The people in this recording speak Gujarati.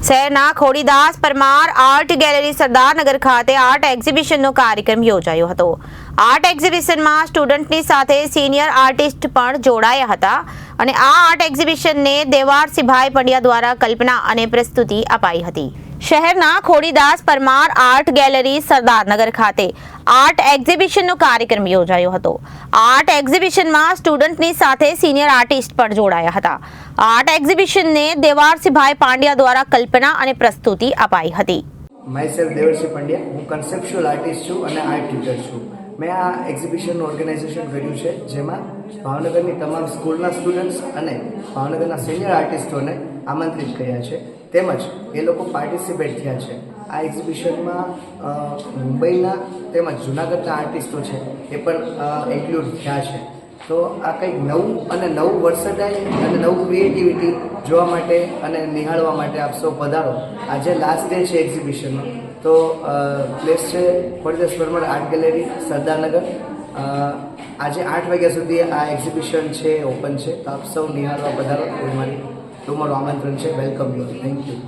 શહેરના ખોડીદાસ પરમાર આર્ટ ગેલેરી સરદારનગર ખાતે આર્ટ એક્ઝિબિશનનો કાર્યક્રમ યોજાયો હતો આર્ટ એક્ઝિબિશનમાં સ્ટુડન્ટની સાથે સિનિયર આર્ટિસ્ટ પણ જોડાયા હતા અને આ આર્ટ એક્ઝિબિશનને દેવારસિંહભાઈ પંડ્યા દ્વારા કલ્પના અને પ્રસ્તુતિ અપાઈ હતી। શહેરના ખોડીદાસ પરમાર આર્ટ ગેલેરી સરદારનગર ખાતે આર્ટ એક્ઝિબિશનનો કાર્યક્રમ યોજાયો હતો. આર્ટ એક્ઝિબિશનમાં સ્ટુડન્ટની સાથે સિનિયર આર્ટિસ્ટ પણ જોડાયા હતા. આર્ટ એક્ઝિબિશનને દેવારસિંહભાઈ પાંડ્યા દ્વારા કલ્પના અને પ્રસ્તુતિ અપાઈ હતી. માયસેલ્ફ દેવરસિંહ પંડ્યા. હું કન્સેપ્ચ્યુઅલ આર્ટિસ્ટ છું અને આર્ટ ટીચર છું. મેં આ એક્ઝિબિશનનું ઓર્ગેનાઇઝેશન કર્યું છે, જેમાં ભાવનગરની તમામ સ્કૂલના સ્ટુડન્ટ્સ અને ભાવનગરના સિનિયર આર્ટિસ્ટોને આમંત્રિત કર્યા છે. તેમજ એ લોકો પાર્ટિસિપેટ થયા છે. આ એક્ઝિબિશનમાં મુંબઈના તેમજ જૂનાગઢના આર્ટિસ્ટો છે, એ પણ ઇન્ક્લુડ થયા છે. તો આ કંઈક નવું અને નવું વર્સટાઇલ અને નવું ક્રિએટિવિટી જોવા માટે અને નિહાળવા માટે આપ સૌ પધારો. આજે લાસ્ટ ડે છે એક્ઝિબિશનનો તો પ્લેસ છે ખોડીદાસ પરમાર આર્ટ ગેલેરી સરદારનગર. આજે આઠ વાગ્યા સુધી આ એક્ઝિબિશન છે ઓપન છે. તો આપ સૌ નિહાળવા પધારો. એ મારી તમારું આમંત્રણ છે. Welcome you thank you